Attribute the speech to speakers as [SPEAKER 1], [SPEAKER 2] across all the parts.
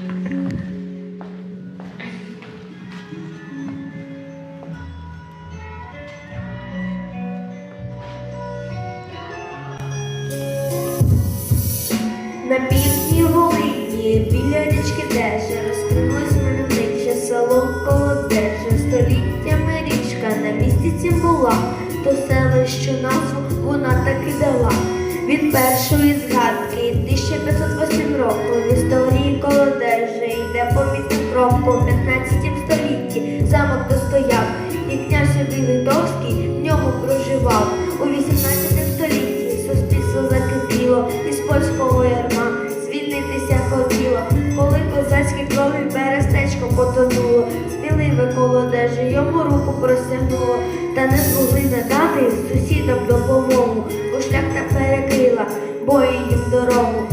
[SPEAKER 1] На півдні Волині, біля річки Дежа, розкинулось мальовниче село Колодежа. Століттями річка на місці цім була, то селищу назву вона таки дала. Від першої згадки Йде помітним кроком в 15 столітті замок достояв, і князь Юрій Литовський в ньому проживав. У 18 столітті суспільство закипіло, із польського ярма звільнитися хотіло, коли козацькі крові берестечко потонуло, сміливе колодежі йому руку простягнуло, та не змогли надати сусідам допомогу, бо шлях та перекрила, бої їм дорогу.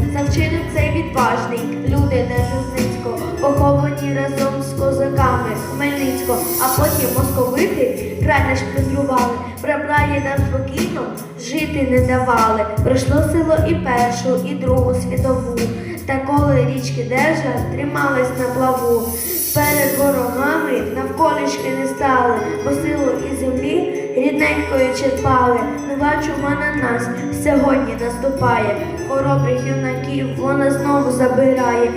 [SPEAKER 1] Поховані разом з козаками Хмельницького, а потім московити край наш плюндрували, прибрали нам спокійно, жити не давали. Пройшло село і Першу, і Другу світову. Та коли річки Дежа тримались на плаву, перед ворогами навколішки не стали, бо силу і землі рідненькою черпали. Нова чума на нас сьогодні наступає. Хоробрих юнаків вона знову забирає.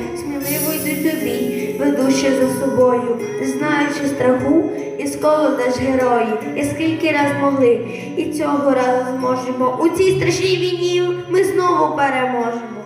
[SPEAKER 1] Ведучи за собою, не знаючи страху, і наш герої, і скільки раз могли, і цього разу зможемо. У цій страшній війні ми знову переможемо.